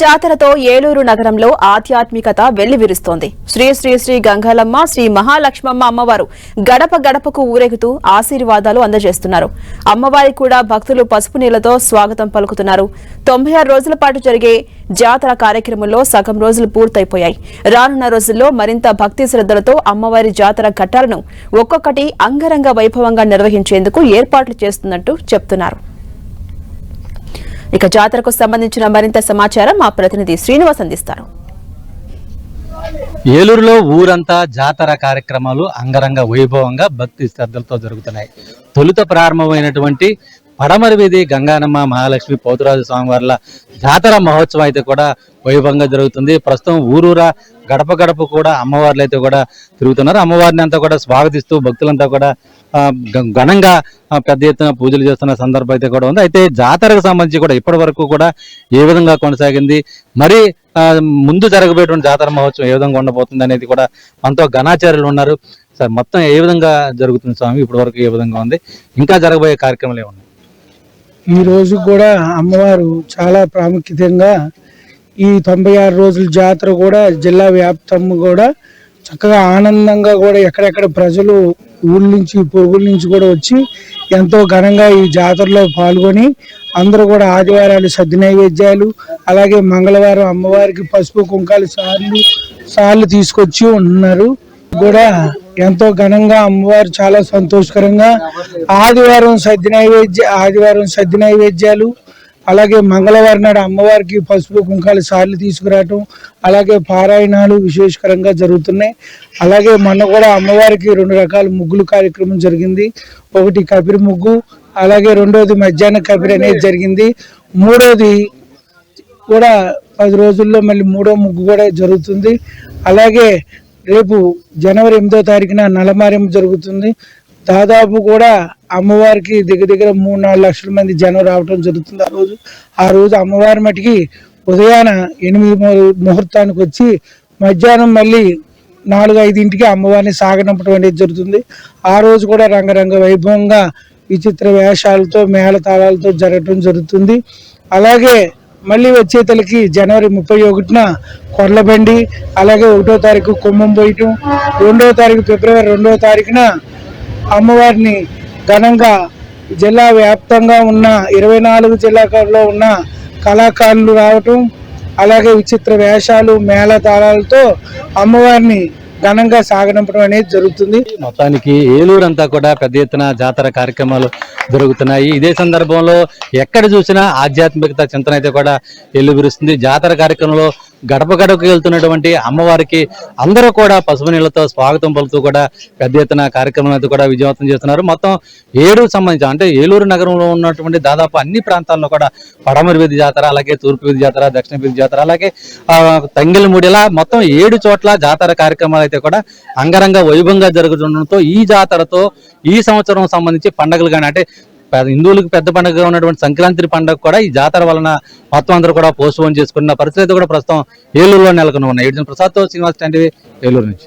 జాతరతో ఏలూరు నగరంలో ఆధ్యాత్మికత వెల్లివిరుస్తోంది. శ్రీ శ్రీ శ్రీ గంగాలమ్మ శ్రీ మహాలక్ష్మమ్మ అమ్మవారు గడప గడపకు ఊరేగుతూ ఆశీర్వాదాలు అందజేస్తున్నారు. అమ్మవారి కూడా భక్తులు పసుపు నీళ్ళతో స్వాగతం పలుకుతున్నారు. తొంభై ఆరు రోజుల పాటు జరిగే జాతర కార్యక్రమంలో సగం రోజులు పూర్తయిపోయాయి. రానున్న రోజుల్లో మరింత భక్తి శ్రద్ధలతో అమ్మవారి జాతర ఘట్టాలను ఒక్కొక్కటి అంగరంగ వైభవంగా నిర్వహించేందుకు ఏర్పాట్లు చేస్తున్నట్టు చెప్తున్నారు. ఇక జాతరకు సంబంధించిన మరింత సమాచారం మా ప్రతినిధి శ్రీనివాస్ అందిస్తారు. ఏలూరులో ఊరంతా జాతర కార్యక్రమాలు అంగరంగ వైభవంగా భక్తి శ్రద్ధలతో జరుగుతున్నాయి. తొలుత ప్రారంభమైనటువంటి పడమరి వీధి గంగానమ్మ మహాలక్ష్మి పోతురాజు స్వామివార్ల జాతర మహోత్సవం అయితే కూడా వైభవంగా జరుగుతుంది. ప్రస్తుతం ఊరూరా గడప గడప కూడా అమ్మవార్లు అయితే కూడా తిరుగుతున్నారు. అమ్మవారిని అంతా కూడా స్వాగతిస్తూ భక్తులంతా కూడా ఘనంగా పెద్ద ఎత్తున పూజలు చేస్తున్న సందర్భం అయితే కూడా ఉంది. అయితే జాతరకు సంబంధించి కూడా ఇప్పటి వరకు కూడా ఏ విధంగా కొనసాగింది? మరి ముందు జరగబోయేటువంటి జాతర మహోత్సవం ఏ విధంగా ఉండబోతుంది అనేది కూడా మనతో ఘనాచార్యులు ఉన్నారు. సార్ మొత్తం ఏ విధంగా జరుగుతుంది స్వామి? ఇప్పటి వరకు ఏ విధంగా ఉంది? ఇంకా జరగబోయే కార్యక్రమాలు ఏమున్నాయి? ఈ రోజు కూడా అమ్మవారు చాలా ప్రాముఖ్యతంగా ఈ తొంభై ఆరు రోజుల జాతర కూడా జిల్లా వ్యాప్తం కూడా చక్కగా ఆనందంగా కూడా ఎక్కడెక్కడ ప్రజలు ఊళ్ళ నుంచి పొరుగుల నుంచి కూడా వచ్చి ఎంతో ఘనంగా ఈ జాతరలో పాల్గొని అందరూ కూడా ఆదివారాలు సద్ది నైవేద్యాలు అలాగే మంగళవారం అమ్మవారికి పసుపు కుంకాలు సార్లు సార్లు తీసుకొచ్చి ఉన్నారు. కూడా ఎంతో ఘనంగా అమ్మవారు చాలా సంతోషకరంగా ఆదివారం సద్ది నైవేద్య ఆదివారం సద్ది నైవేద్యాలు అలాగే మంగళవారం నాడు అమ్మవారికి పసుపు కుంకాలు సార్లు తీసుకురావటం అలాగే పారాయణాలు విశేషకరంగా జరుగుతున్నాయి. అలాగే మొన్న కూడా అమ్మవారికి రెండు రకాల ముగ్గులు కార్యక్రమం జరిగింది. ఒకటి కపిరి ముగ్గు అలాగే రెండోది మధ్యాహ్న కపిరి అనేది జరిగింది. మూడోది కూడా పది రోజుల్లో మళ్ళీ మూడో ముగ్గు కూడా జరుగుతుంది. అలాగే రేపు జనవరి ఎనిమిదో తారీఖున నలమార్యం జరుగుతుంది. దాదాపు కూడా అమ్మవారికి దగ్గర దగ్గర మూడు నాలుగు లక్షల మంది జనం రావడం జరుగుతుంది ఆ రోజు. ఆ రోజు అమ్మవారి మటుకి ఉదయాన ఎనిమిది ముహూర్తానికి వచ్చి మధ్యాహ్నం మళ్ళీ నాలుగు ఐదింటికి అమ్మవారిని సాగనంపడం అనేది జరుగుతుంది. ఆ రోజు కూడా రంగరంగ వైభవంగా విచిత్ర వేషాలతో మేళతాళాలతో జరగటం జరుగుతుంది. అలాగే మళ్ళీ వచ్చే తలకి జనవరి ముప్పై ఒకటిన కొర్లబండి అలాగే ఒకటో తారీఖు కుంభం పోయటం రెండవ తారీఖు ఫిబ్రవరి రెండవ తారీఖున అమ్మవారిని ఘనంగా జిల్లా వ్యాప్తంగా ఉన్న ఇరవై నాలుగు జిల్లాలో ఉన్న కళాకారులు రావటం అలాగే విచిత్ర వేషాలు మేళతాళాలతో అమ్మవారిని ఘనంగా సాగనంపడం అనేది జరుగుతుంది. మొత్తానికి ఏలూరు అంతా కూడా పెద్ద ఎత్తున జాతర కార్యక్రమాలు జరుగుతున్నాయి. ఇదే సందర్భంలో ఎక్కడ చూసినా ఆధ్యాత్మికత చింతన అయితే కూడా ఎల్లుబిరుస్తుంది జాతర కార్యక్రమంలో గడప గడపకు వెళ్తున్నటువంటి అమ్మవారికి అందరూ కూడా పసుపు నీళ్ళతో స్వాగతం పలుకుతూ కూడా పెద్ద ఎత్తున కార్యక్రమం అయితే కూడా విజయవంతం చేస్తున్నారు. మొత్తం ఏడు సంబంధించి అంటే ఏలూరు నగరంలో ఉన్నటువంటి దాదాపు అన్ని ప్రాంతాల్లో కూడా పడమరి వీధి జాతర అలాగే తూర్పు వీధి జాతర దక్షిణ వీధి జాతర అలాగే ఆ, ఇలా మొత్తం ఏడు చోట్ల జాతర కార్యక్రమాలు అయితే కూడా అంగరంగ వైభవంగా జరుగుతుండటంతో ఈ జాతరతో ఈ సంవత్సరం సంబంధించి పండుగలు కానీ అంటే హిందువులకు పెద్ద పండుగ ఉన్నటువంటి సంక్రాంతి పండుగ కూడా ఈ జాతర వలన మొత్తం అందరూ కూడా పోస్ట్పోన్ చేసుకున్న పరిస్థితి అయితే కూడా ప్రస్తుతం ఏలూరులో నెలకొని ఉన్నాయి. ఏడు ప్రసాద్ శ్రీనివాస్ టీవీ ఏలూరు నుంచి.